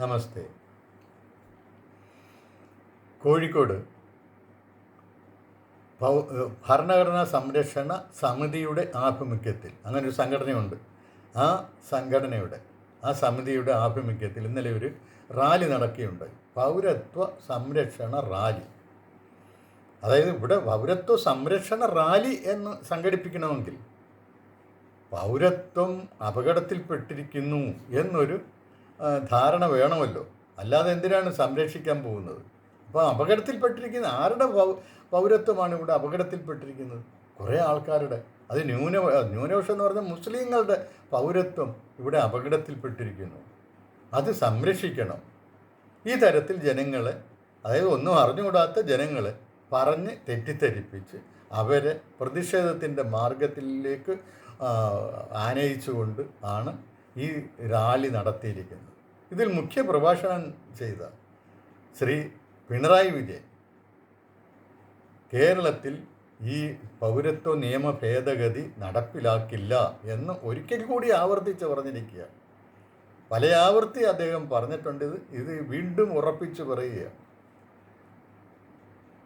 നമസ്തേ. കോഴിക്കോട് ഭരണഘടനാ സംരക്ഷണ സമിതിയുടെ ആഭിമുഖ്യത്തിൽ അങ്ങനെ ഒരു സംഘടനയുണ്ട്. ആ സംഘടനയുടെ ആ സമിതിയുടെ ആഭിമുഖ്യത്തിൽ ഇന്നലെ ഒരു റാലി നടക്കുകയുണ്ടായി. പൗരത്വ സംരക്ഷണ റാലി. അതായത് ഇവിടെ പൗരത്വ സംരക്ഷണ റാലി എന്ന് സംഘടിപ്പിക്കണമെങ്കിൽ പൗരത്വം അപകടത്തിൽപ്പെട്ടിരിക്കുന്നു എന്നൊരു ധാരണ വേണമല്ലോ. അല്ലാതെ എന്തിനാണ് സംരക്ഷിക്കാൻ പോകുന്നത്? അപ്പോൾ അപകടത്തിൽപ്പെട്ടിരിക്കുന്ന ആരുടെ പൗരത്വമാണ് ഇവിടെ അപകടത്തിൽപ്പെട്ടിരിക്കുന്നത്? കുറേ ആൾക്കാരുടെ. അത് ന്യൂന ന്യൂനപക്ഷം എന്ന് പറഞ്ഞാൽ മുസ്ലിങ്ങളുടെ പൗരത്വം ഇവിടെ അപകടത്തിൽപ്പെട്ടിരിക്കുന്നു. അത് സംരക്ഷിക്കണം. ഈ തരത്തിൽ ജനങ്ങളെ അതായത് ഒന്നും അറിഞ്ഞുകൂടാത്ത ജനങ്ങളെ പറഞ്ഞ് തെറ്റിദ്ധരിപ്പിച്ച് അവരെ പ്രതിഷേധത്തിന്റെ മാർഗത്തിലേക്ക് ആനയിച്ചുകൊണ്ട് ആണ് ഈ റാലി നടത്തിയിരിക്കുന്നത് ഇതിൽ മുഖ്യ പ്രഭാഷണം ചെയ്ത ശ്രീ പിണറായി വിജയൻ കേരളത്തിൽ ഈ പൗരത്വ നിയമ ഭേദഗതി നടപ്പിലാക്കില്ല എന്ന് ഒരിക്കൽ കൂടി ആവർത്തിച്ച് പറഞ്ഞിരിക്കുക. പല ആവർത്തി അദ്ദേഹം പറഞ്ഞിട്ടുണ്ട്. ഇത് ഇത് വീണ്ടും ഉറപ്പിച്ച് പറയുക.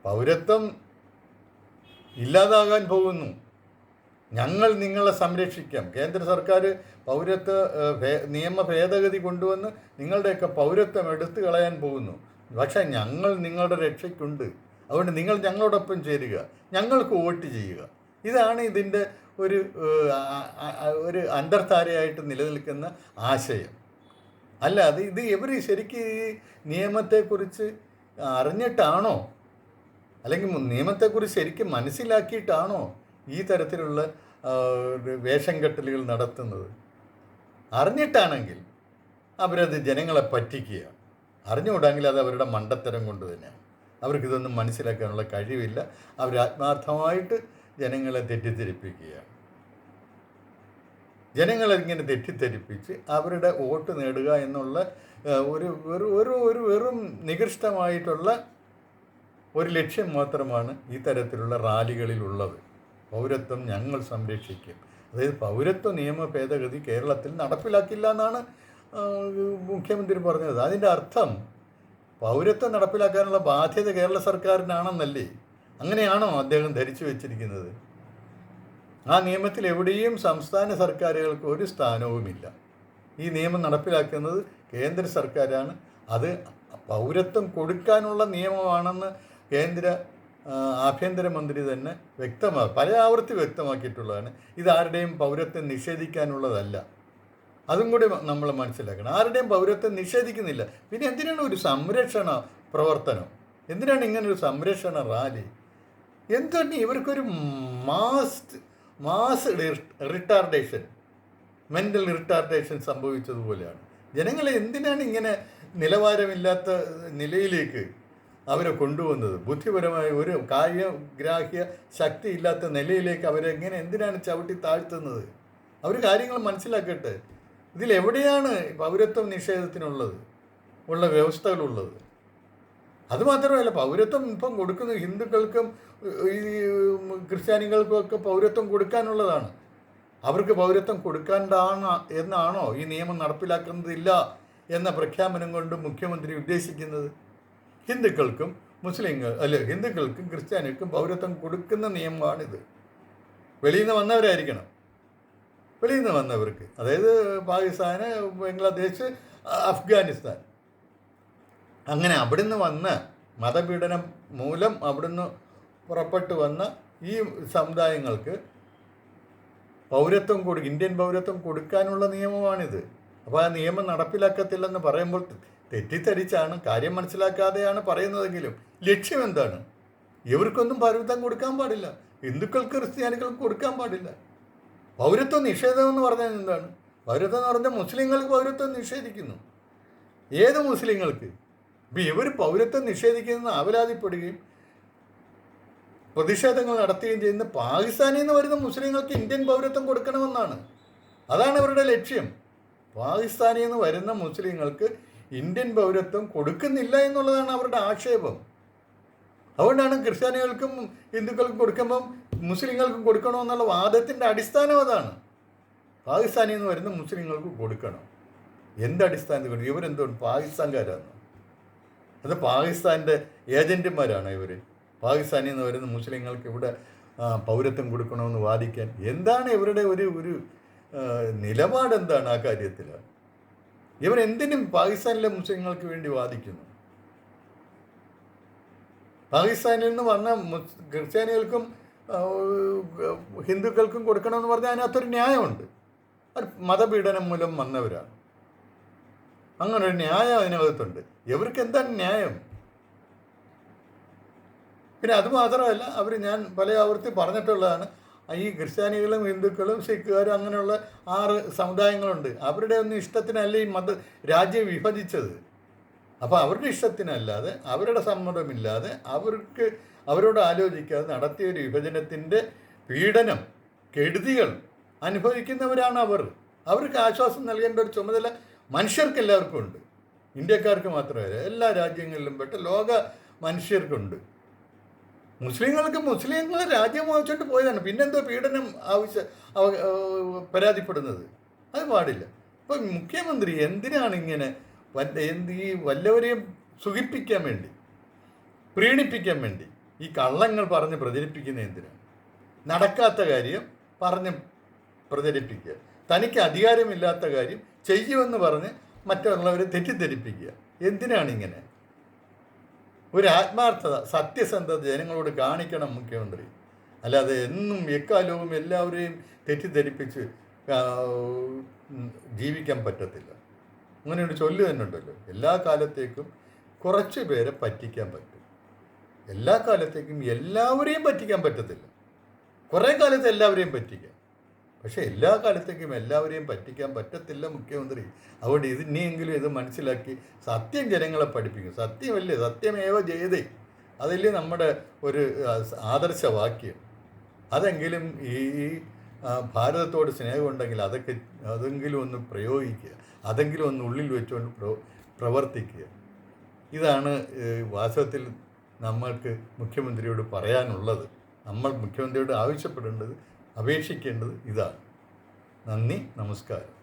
പൗരത്വം ഇല്ലാതാകാൻ പോകുന്നു. ഞങ്ങൾ നിങ്ങളെ സംരക്ഷിക്കാം. കേന്ദ്ര സർക്കാർ പൗരത്വ നിയമ ഭേദഗതി കൊണ്ടുവന്ന് നിങ്ങളുടെയൊക്കെ പൗരത്വം എടുത്തു കളയാൻ പോകുന്നു. പക്ഷേ ഞങ്ങൾ നിങ്ങളുടെ രക്ഷയ്ക്കുണ്ട്. അതുകൊണ്ട് നിങ്ങൾ ഞങ്ങളോടൊപ്പം ചേരുക. ഞങ്ങൾക്ക് വോട്ട് ചെയ്യുക. ഇതാണ് ഇതിന്റെ ഒരു ഒരു അന്തർധാരയായിട്ട് നിലനിൽക്കുന്ന ആശയം. അല്ലാതെ ഇത് ഇവർ ശരിക്കും ഈ നിയമത്തെക്കുറിച്ച് അറിഞ്ഞിട്ടാണോ? അല്ലെങ്കിൽ നിയമത്തെക്കുറിച്ച് ശരിക്കും മനസ്സിലാക്കിയിട്ടാണോ? ഈ തരത്തിലുള്ള വേഷം കെട്ടലുകൾ നടത്തുന്നത് അറിഞ്ഞിട്ടാണെങ്കിൽ അവരത് ജനങ്ങളെ പറ്റിക്കുക. അറിഞ്ഞുകൂടാങ്കിൽ അത് അവരുടെ മണ്ടത്തരം കൊണ്ട് തന്നെയാണ്. അവർക്കിതൊന്നും മനസ്സിലാക്കാനുള്ള കഴിവില്ല. അവർ ആത്മാർത്ഥമായിട്ട് ജനങ്ങളെ തെറ്റിദ്ധരിപ്പിക്കുകയാണ് ജനങ്ങളെ ഇങ്ങനെ തെറ്റിദ്ധരിപ്പിച്ച് അവരുടെ വോട്ട് നേടുക എന്നുള്ള ഒരു ഒരു ഒരു വെറും നികൃഷ്ടമായിട്ടുള്ള ഒരു ലക്ഷ്യം മാത്രമാണ് ഈ തരത്തിലുള്ള റാലികളിലുള്ളത്. പൗരത്വം ഞങ്ങൾ സംരക്ഷിക്കും. അതായത് പൗരത്വ നിയമ ഭേദഗതി കേരളത്തിൽ നടപ്പിലാക്കില്ല എന്നാണ് മുഖ്യമന്ത്രി പറഞ്ഞത്. അതിന്റെ അർത്ഥം പൗരത്വം നടപ്പിലാക്കാനുള്ള ബാധ്യത കേരള സർക്കാരിനാണെന്നല്ലേ? അങ്ങനെയാണോ അദ്ദേഹം ധരിച്ചു വെച്ചിരിക്കുന്നത്? ആ നിയമത്തിൽ എവിടെയും സംസ്ഥാന സർക്കാരുകൾക്ക് ഒരു സ്ഥാനവുമില്ല. ഈ നിയമം നടപ്പിലാക്കുന്നത് കേന്ദ്ര സർക്കാരാണ്. അത് പൗരത്വം കൊടുക്കാനുള്ള നിയമമാണെന്ന് കേന്ദ്ര ആഭ്യന്തരമന്ത്രി തന്നെ വ്യക്തമാ പല ആവർത്തി വ്യക്തമാക്കിയിട്ടുള്ളതാണ്. ഇത് ആരുടെയും പൗരത്വം നിഷേധിക്കാനുള്ളതല്ല. അതും കൂടി നമ്മൾ മനസ്സിലാക്കണം. ആരുടെയും പൗരത്വം നിഷേധിക്കുന്നില്ല. പിന്നെ എന്തിനാണ് ഒരു സംരക്ഷണ പ്രവർത്തനം? എന്തിനാണ് ഇങ്ങനെ ഒരു സംരക്ഷണ റാലി? എന്താണ് ഇവർക്കൊരു mass mass retardation mental retardation സംഭവിച്ചതുപോലെയാണ്? ജനങ്ങളെ എന്തിനാണ് ഇങ്ങനെ നിലവാരമില്ലാത്ത നിലയിലേക്ക് അവരെ കൊണ്ടുവന്നത്. ബുദ്ധിപരമായ ഒരു കാര്യഗ്രാഹ്യ ശക്തി ഇല്ലാത്ത നിലയിലേക്ക് അവരെ എങ്ങനെ എന്തിനാണ് ചവിട്ടി താഴ്ത്തുന്നത്? അവർ കാര്യങ്ങൾ മനസ്സിലാക്കട്ടെ. ഇതിലെവിടെയാണ് പൗരത്വം നിഷേധത്തിനുള്ളത്? ഉള്ള വ്യവസ്ഥകളുള്ളത്. അതുമാത്രമല്ല പൗരത്വം ഇപ്പം കൊടുക്കുന്ന ഹിന്ദുക്കൾക്കും ഈ ക്രിസ്ത്യാനികൾക്കും ഒക്കെ പൗരത്വം കൊടുക്കാനുള്ളതാണ്. അവർക്ക് പൗരത്വം കൊടുക്കാണ്ടാണ് എന്നാണോ ഈ നിയമം നടപ്പിലാക്കുന്നതില്ല എന്ന പ്രഖ്യാപനം കൊണ്ട് മുഖ്യമന്ത്രി ഉദ്ദേശിക്കുന്നത്? ഹിന്ദുക്കൾക്കും മുസ്ലിങ്ങൾ അല്ല ഹിന്ദുക്കൾക്കും ക്രിസ്ത്യാനികൾക്കും പൗരത്വം കൊടുക്കുന്ന നിയമമാണിത്. വെളിയിൽ നിന്ന് വന്നവരായിരിക്കണം. വെളിയിൽ നിന്ന് വന്നവർക്ക്. അതായത് പാകിസ്ഥാന് ബംഗ്ലാദേശ് അഫ്ഗാനിസ്ഥാൻ. അങ്ങനെ അവിടുന്ന് വന്ന മതപീഡനം മൂലം അവിടുന്ന് പുറപ്പെട്ടു വന്ന ഈ സമുദായങ്ങൾക്ക് പൗരത്വം കൊടു ഇന്ത്യൻ പൗരത്വം കൊടുക്കാനുള്ള നിയമമാണിത്. അപ്പോൾ ആ നിയമം നടപ്പിലാക്കത്തില്ലെന്ന് പറയുമ്പോൾ തെറ്റിദ്ധരിച്ചാണ് കാര്യം മനസ്സിലാക്കാതെയാണ് പറയുന്നതെങ്കിലും ലക്ഷ്യം എന്താണ്? ഇവർക്കൊന്നും പൗരത്വം കൊടുക്കാൻ പാടില്ല. ഹിന്ദുക്കൾക്ക് ക്രിസ്ത്യാനികൾക്ക് കൊടുക്കാൻ പാടില്ല. പൗരത്വ നിഷേധം എന്ന് പറഞ്ഞാൽ എന്താണ്? പൗരത്വം എന്ന് പറഞ്ഞാൽ മുസ്ലിങ്ങൾക്ക് പൗരത്വം നിഷേധിക്കുന്നു. ഏത് മുസ്ലിങ്ങൾക്ക്? ഇപ്പം ഇവർ പൗരത്വം നിഷേധിക്കുന്ന ആവലാതിപ്പെടുകയും പ്രതിഷേധങ്ങൾ നടത്തുകയും ചെയ്യുന്ന പാകിസ്ഥാനിൽ നിന്ന് വരുന്ന മുസ്ലിങ്ങൾക്ക് ഇന്ത്യൻ പൗരത്വം കൊടുക്കണമെന്നാണ്. അതാണ് ഇവരുടെ ലക്ഷ്യം. പാകിസ്ഥാനിൽ നിന്ന് വരുന്ന മുസ്ലിങ്ങൾക്ക് ഇന്ത്യൻ പൗരത്വം കൊടുക്കുന്നില്ല എന്നുള്ളതാണ് അവരുടെ ആക്ഷേപം. അതുകൊണ്ടാണ് ക്രിസ്ത്യാനികൾക്കും ഹിന്ദുക്കൾക്കും കൊടുക്കുമ്പം മുസ്ലിങ്ങൾക്കും കൊടുക്കണമെന്നുള്ള വാദത്തിന്റെ അടിസ്ഥാനം അതാണ്. പാകിസ്ഥാനിൽ നിന്ന് വരുന്ന മുസ്ലിങ്ങൾക്ക് കൊടുക്കണം. എന്തടിസ്ഥാനത്തിൽ കൊടുക്കും കൊണ്ട് ഇവരെന്തുകൊണ്ട് പാകിസ്ഥാൻകാരാണ്. അത് പാകിസ്ഥാന്റെ ഏജന്റുമാരാണ് ഇവർ പാകിസ്ഥാനിൽ നിന്ന് വരുന്ന മുസ്ലിങ്ങൾക്ക് ഇവിടെ പൗരത്വം കൊടുക്കണമെന്ന് വാദിക്കാൻ എന്താണ് ഇവരുടെ ഒരു ഒരു നിലപാടെന്താണ് ആ കാര്യത്തിൽ ഇവരെന്തിനും പാകിസ്ഥാനിലെ മുസ്ലിങ്ങൾക്ക് വേണ്ടി വാദിക്കുന്നു. പാകിസ്ഥാനിൽ നിന്ന് വന്ന ക്രിസ്ത്യാനികൾക്കും ഹിന്ദുക്കൾക്കും കൊടുക്കണമെന്ന് പറഞ്ഞാൽ അതിനകത്തൊരു ന്യായമുണ്ട്. അത് മതപീഡനം മൂലം വന്നവരാണ്. അങ്ങനെ ഒരു ന്യായം അതിനകത്തുണ്ട്. ഇവർക്ക് എന്താണ് ന്യായം? പിന്നെ അതുമാത്രമല്ല അവർ ഞാൻ പല ആവർത്തി പറഞ്ഞിട്ടുള്ളതാണ് ഈ ക്രിസ്ത്യാനികളും ഹിന്ദുക്കളും സിഖുകാരും അങ്ങനെയുള്ള ആറ് സമുദായങ്ങളുണ്ട്. അവരുടെ ഒന്നും ഇഷ്ടത്തിനല്ല ഈ മത രാജ്യം വിഭജിച്ചത്. അപ്പോൾ അവരുടെ ഇഷ്ടത്തിനല്ലാതെ അവരുടെ സമ്മതമില്ലാതെ അവർക്ക് അവരോട് ആലോചിക്കാതെ നടത്തിയ ഒരു വിഭജനത്തിന്റെ പീഡനം കെടുതികൾ അനുഭവിക്കുന്നവരാണ് അവർ. അവർക്ക് ആശ്വാസം നൽകേണ്ട ഒരു ചുമതല മനുഷ്യർക്ക് എല്ലാവർക്കും ഉണ്ട്. ഇന്ത്യക്കാർക്ക് മാത്രമല്ല എല്ലാ രാജ്യങ്ങളിലും പെട്ട ലോക മനുഷ്യർക്കുണ്ട്. മുസ്ലിങ്ങൾക്ക് മുസ്ലിങ്ങൾ രാജ്യം പോയതാണ്. പിന്നെന്തോ പീഡനം ആവശ്യ പരാതിപ്പെടുന്നത്. അത് പാടില്ല. അപ്പം മുഖ്യമന്ത്രി എന്തിനാണ് ഇങ്ങനെ എന്ത് ഈ വല്ലവരെയും സുഖിപ്പിക്കാൻ വേണ്ടി? പ്രീണിപ്പിക്കാൻ വേണ്ടി? ഈ കള്ളങ്ങൾ പറഞ്ഞ് പ്രചരിപ്പിക്കുന്ന എന്തിനാണ്? നടക്കാത്ത കാര്യം പറഞ്ഞ് പ്രചരിപ്പിക്കുക. തനിക്ക് അധികാരമില്ലാത്ത കാര്യം ചെയ്യുമെന്ന് പറഞ്ഞ് മറ്റുള്ളവരെ തെറ്റിദ്ധരിപ്പിക്കുക. എന്തിനാണ് ഇങ്ങനെ? ഒരു ആത്മാർത്ഥത സത്യസന്ധത ജനങ്ങളോട് കാണിക്കണം മുഖ്യമന്ത്രി. അല്ലാതെ എന്നും എക്കാലവും എല്ലാവരെയും തെറ്റിദ്ധരിപ്പിച്ച് ജീവിക്കാൻ പറ്റത്തില്ല. അങ്ങനെ ഒരു ചൊല്ല് തന്നെ ഉണ്ടല്ലോ എല്ലാ കാലത്തേക്കും കുറച്ച് പേരെ പറ്റിക്കാൻ പറ്റും. എല്ലാ കാലത്തേക്കും എല്ലാവരെയും പറ്റിക്കാൻ പറ്റത്തില്ല. കുറേ കാലത്ത് എല്ലാവരെയും പറ്റിക്കാം. പക്ഷേ എല്ലാ കാലത്തേക്കും എല്ലാവരെയും പറ്റിക്കാൻ പറ്റത്തില്ല മുഖ്യമന്ത്രി. അതുകൊണ്ട് ഇത് ഇനിയെങ്കിലും ഇത് മനസ്സിലാക്കി സത്യം ജനങ്ങളെ പഠിപ്പിക്കും. സത്യമല്ലേ? സത്യമേവ ജയതേ. അതല്ലേ നമ്മുടെ ഒരു ആദർശവാക്യം. അതെങ്കിലും ഈ ഭാരതത്തോട് സ്നേഹമുണ്ടെങ്കിൽ അതൊക്കെ അതെങ്കിലും ഒന്ന് പ്രയോഗിക്കുക. അതെങ്കിലും ഒന്ന് ഉള്ളിൽ വെച്ചുകൊണ്ട് പ്രോ പ്രവർത്തിക്കുക. ഇതാണ് വാസ്തവത്തിൽ നമ്മൾക്ക് മുഖ്യമന്ത്രിയോട് പറയാനുള്ളത്. നമ്മൾ മുഖ്യമന്ത്രിയോട് ആവശ്യപ്പെടേണ്ടത് അപേക്ഷിക്കേണ്ടത് ഇതാണ്. നന്ദി നമസ്കാരം.